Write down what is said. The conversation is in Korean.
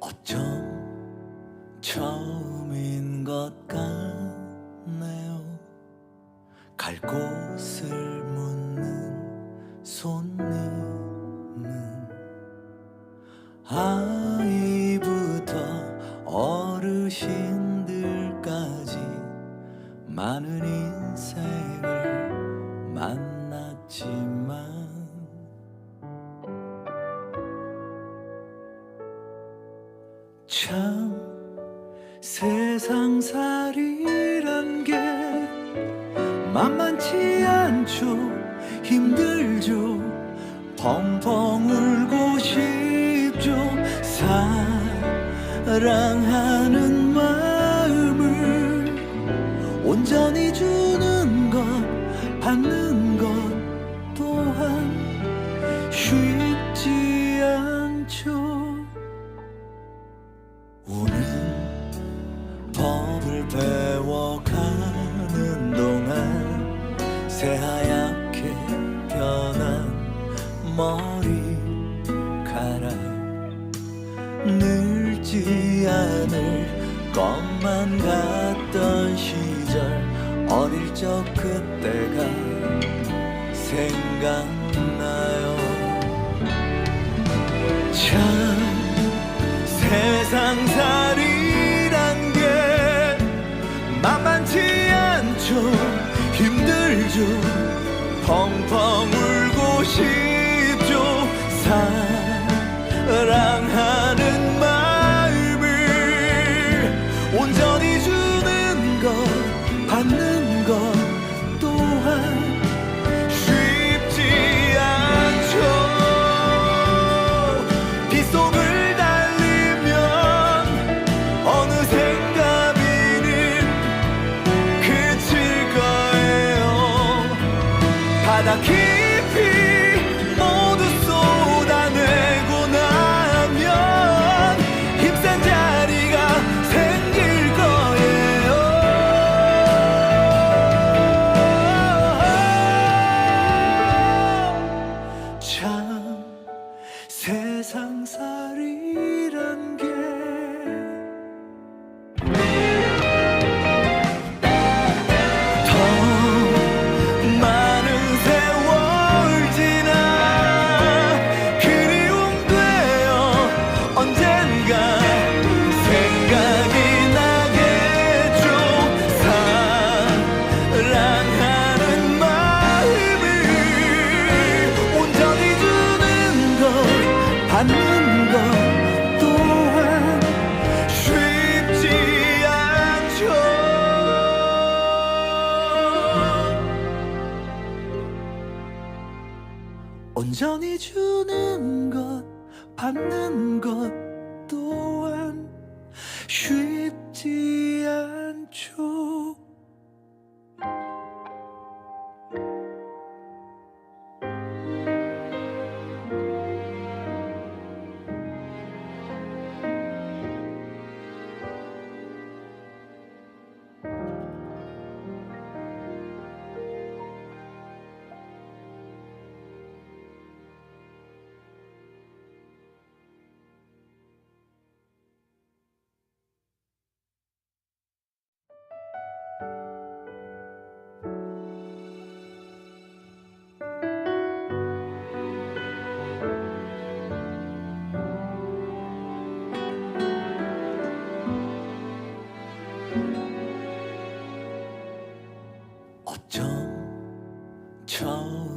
어쩜 처음 아이부터 어르신들까지 많은 인생을 만났지만 참 세상살이란 게 만만치 않죠. 힘들죠. 펑펑 울 사랑하는 마음을 온전히 주는 것 받는 것 또한 쉽지 않죠. 우는 법을 배워가는 동안 새하얗게 변한 머리 늙지 않을 것만 같던 시절 어릴 적 그때가 생각나요. 참 세상살이란 게 만만치 않죠. 힘들죠. 펑펑 울고 싶죠. 사 것 또한 쉽지 않죠. 빗속을 달리면 어느샌가 비는 그칠 거예요. 바다 깊 상살이 온전히 주는 것 받는 것 또한 어쩜 처음